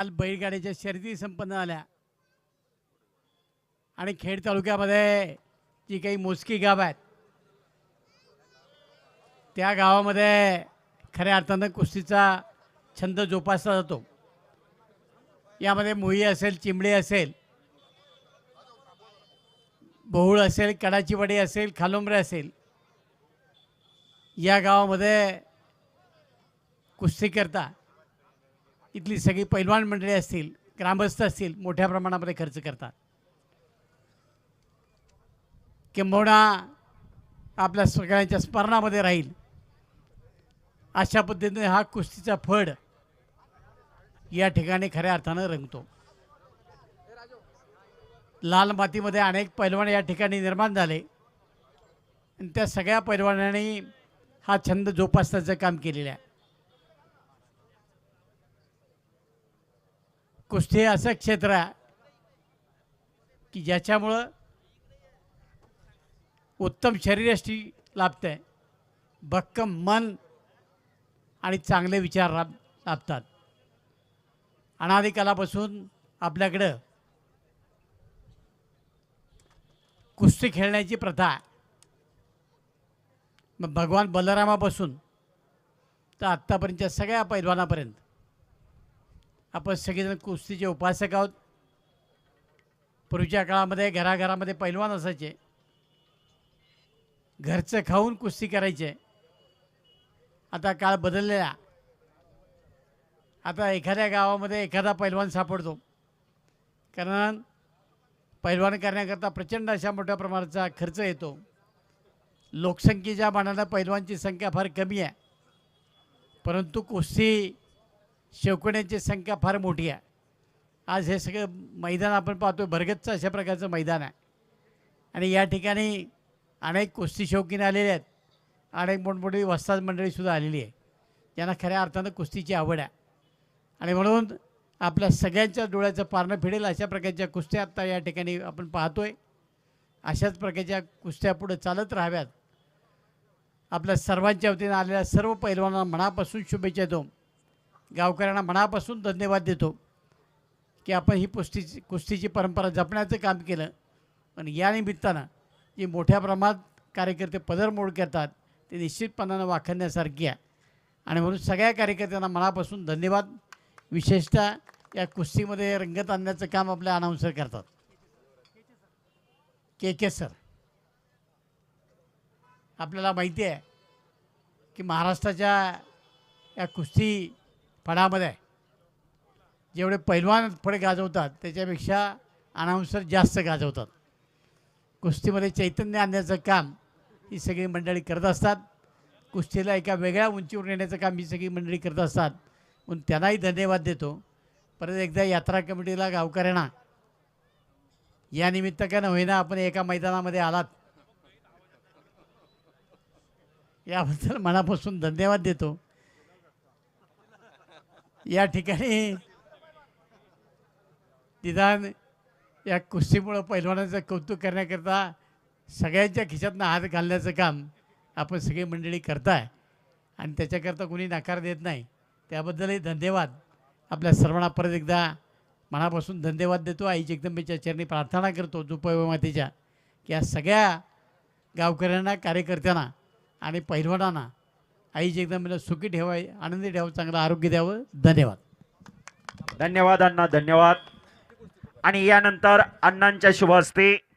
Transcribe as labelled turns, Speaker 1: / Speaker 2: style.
Speaker 1: काल बैलगाड्याच्या शर्यती संपन्न झाल्या. आणि खेड तालुक्यामध्ये जी काही मोजकी गाव आहेत त्या गावामध्ये खऱ्या अर्थानं कुस्तीचा छंद जोपासला जातो. यामध्ये मोही असेल चिमणी असेल बहुळ असेल कडाची वडी असेल खालोंबरे असेल या गावामध्ये कुस्ती करता इथली सगळी पैलवान मंडळी असतील ग्रामस्थ असतील मोठ्या प्रमाणामध्ये खर्च करतात. किंबहुना आपल्या सगळ्यांच्या स्मरणामध्ये राहील अशा पद्धतीने हा कुस्तीचा फड या ठिकाणी खऱ्या अर्थानं रंगतो. लाल मातीमध्ये अनेक पैलवान या ठिकाणी निर्माण झाले. आणि त्या सगळ्या पैलवानांनी हा छंद जोपासण्याचं काम केलेलं आहे. कुस्ती हे असं क्षेत्र आहे की ज्याच्यामुळं उत्तम शरीरयष्टी लाभते भक्कम मन आणि चांगले विचार लाभ लाभतात. अनादिकालापासून आपल्याकडं कुस्ती खेळण्याची प्रथा आहे. मग भगवान बलरामापासून तर आत्तापर्यंतच्या सगळ्या पैलवानापर्यंत आपण सगळेजण कुस्तीचे उपासक आहोत. पूर्वीच्या काळामध्ये घराघरामध्ये पैलवान असायचे. घरचं खाऊन कुस्ती करायचे. आता काळ बदललेला. आता एखाद्या गावामध्ये एखादा पैलवान सापडतो. कारण पैलवान करण्याकरता प्रचंड अशा मोठ्या प्रमाणाचा खर्च येतो. लोकसंख्येच्या मानानं पैलवानची संख्या फार कमी आहे. परंतु कुस्ती शेवकण्याची संख्या फार मोठी आहे. आज हे सगळं मैदान आपण पाहतो भरगतचं अशा प्रकारचं मैदान आहे. आणि या ठिकाणी अनेक कुस्ती शौकीन आलेले आहेत. अनेक मोठमोठी वस्ताद मंडळीसुद्धा आलेली आहे. ज्यांना खऱ्या अर्थानं कुस्तीची आवड आहे. आणि म्हणून आपल्या सगळ्यांच्या डोळ्याचं पारणं फिडेल अशा प्रकारच्या कुस्त्या आत्ता या ठिकाणी आपण पाहतो आहे अशाच प्रकारच्या कुस्त्या पुढे चालत राहाव्यात. आपल्या सर्वांच्या वतीनं आलेल्या सर्व पैलवानांना मनापासून शुभेच्छा देतो गावकऱ्यांना मनापासून धन्यवाद देतो की आपण ही कुस्तीची कुस्तीची परंपरा जपण्याचं काम केलं. आणि या निमित्तानं जी मोठ्या प्रमाणात कार्यकर्ते पदरमोड करतात ते निश्चितपणानं वाखण्यासारखी आहे. आणि म्हणून सगळ्या कार्यकर्त्यांना मनापासून धन्यवाद. विशेषतः या कुस्तीमध्ये रंगत आणण्याचं काम आपल्या अनाऊन्सर करतात. K K sir. आपल्याला माहिती आहे की महाराष्ट्राच्या या कुस्ती फडामध्ये जेवढे पैलवान फळ गाजवतात त्याच्यापेक्षा अनाऊन्सर जास्त गाजवतात. कुस्तीमध्ये चैतन्य आणण्याचं काम ही सगळी मंडळी करत असतात. कुस्तीला एका वेगळ्या उंचीवर नेण्याचं काम ही सगळी मंडळी करत असतात. म्हणून त्यांनाही धन्यवाद देतो. परत एकदा यात्रा कमिटीला गावकऱ्यांना या निमित्त का होईना आपण एका मैदानामध्ये आलात. याबद्दल मनापासून धन्यवाद देतो. या ठिकाणी निदान या कुस्तीमुळं पहिलवानाचं कौतुक करण्याकरता सगळ्यांच्या खिशातनं हात घालण्याचं काम आपण सगळी मंडळी करताय. आणि त्याच्याकरता कोणी नकार देत नाही. त्याबद्दलही धन्यवाद. आपल्या सर्वांना परत एकदा मनापासून धन्यवाद देतो. आई जगदंबेच्या चरणी प्रार्थना करतो दुपय मातेच्या की या सगळ्या गावकऱ्यांना कार्यकर्त्यांना आणि पैलवानांना आई जगदंबेला सुखी ठेवाय आनंदी ठेवा चांगलं आरोग्य द्यावं. धन्यवाद.
Speaker 2: धन्यवाद अण्णा धन्यवाद. आणि यानंतर अण्णांच्या शुभ हस्ते